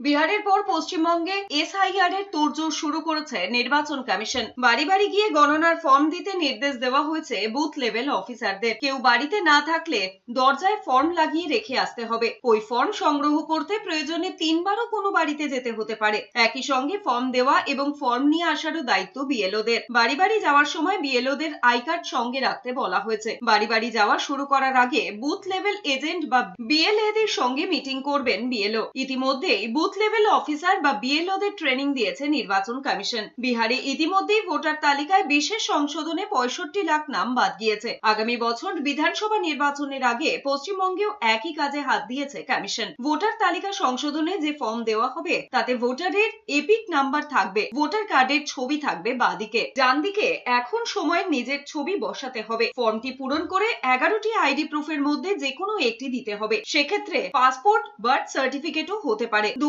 বিহারের পর পশ্চিমবঙ্গে এসআইআর এর তোড়জোড় শুরু করেছে নির্বাচন কমিশন। বাড়ি বাড়ি গিয়ে গণনার ফর্ম দিতে নির্দেশ দেওয়া হয়েছে বুথ লেভেল অফিসারদের। কেউ বাড়িতে না থাকলে দরজায় ফর্ম লাগিয়ে রেখে আসতে হবে। ওই ফর্ম সংগ্রহ করতে প্রয়োজনে তিনবারও কোনো বাড়িতে যেতে হতে পারে। একই সঙ্গে ফর্ম দেওয়া এবং ফর্ম নিয়ে আসারও দায়িত্ব বিএলওদের। বাড়ি বাড়ি যাওয়ার সময় বিএলওদের আই কার্ড সঙ্গে রাখতে বলা হয়েছে। বাড়ি বাড়ি যাওয়া শুরু করার আগে বুথ লেভেল এজেন্ট বা বিএলএদের সঙ্গে মিটিং করবেন বিএলও। ইতিমধ্যেই বুথ লেভেল অফিসার বা বিএলওদের ট্রেনিং দিয়েছে নির্বাচন কমিশন। বিহারে ইতিমধ্যেই ভোটার তালিকায় বিশেষ সংশোধনে পঁয়ষট্টি লাখ নাম বাদ গিয়েছে। আগামী বছর বিধানসভা নির্বাচনের আগে পশ্চিমবঙ্গেও একই কাজে হাত দিয়েছে কমিশন। ভোটার তালিকা সংশোধনে যে ফর্ম দেওয়া হবে, তাতে ভোটারের এপিক নাম্বার থাকবে, ভোটার কার্ডের ছবি থাকবে বাদিকে। ডান দিকে এখন সময় নিজের ছবি বসাতে হবে। ফর্মটি পূরণ করে এগারোটি আইডি প্রুফের মধ্যে যে কোনো একটি দিতে হবে। সেক্ষেত্রে পাসপোর্ট বার্থ সার্টিফিকেটও হতে পারে। দু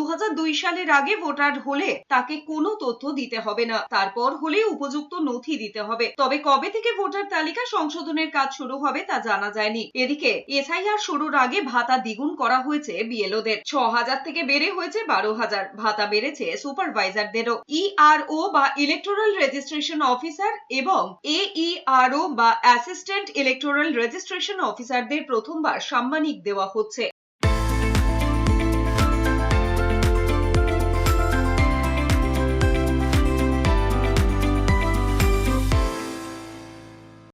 সালের আগে ভোটার হলে তাকে কোনো তথ্য দিতে হবে না। তারপর হলে উপযুক্ত নথি দিতে হবে। তবে কবে থেকে ভোটার তালিকা সংশোধনের কাজ শুরু হবে তা জানা যায়নি। এদিকে এসআইআর শুরুর আগে ভাতা দ্বিগুণ করা হয়েছে বিএলওদের। ছ হাজার থেকে বেড়ে হয়েছে বারো হাজার। ভাতা বেড়েছে সুপারভাইজারদেরও। ইআরও বা ইলেকটোরাল রেজিস্ট্রেশন অফিসার এবং এইআরও বা অ্যাসিস্ট্যান্ট ইলেকটোরাল রেজিস্ট্রেশন অফিসারদের প্রথমবার সাম্মানিক দেওয়া হচ্ছে।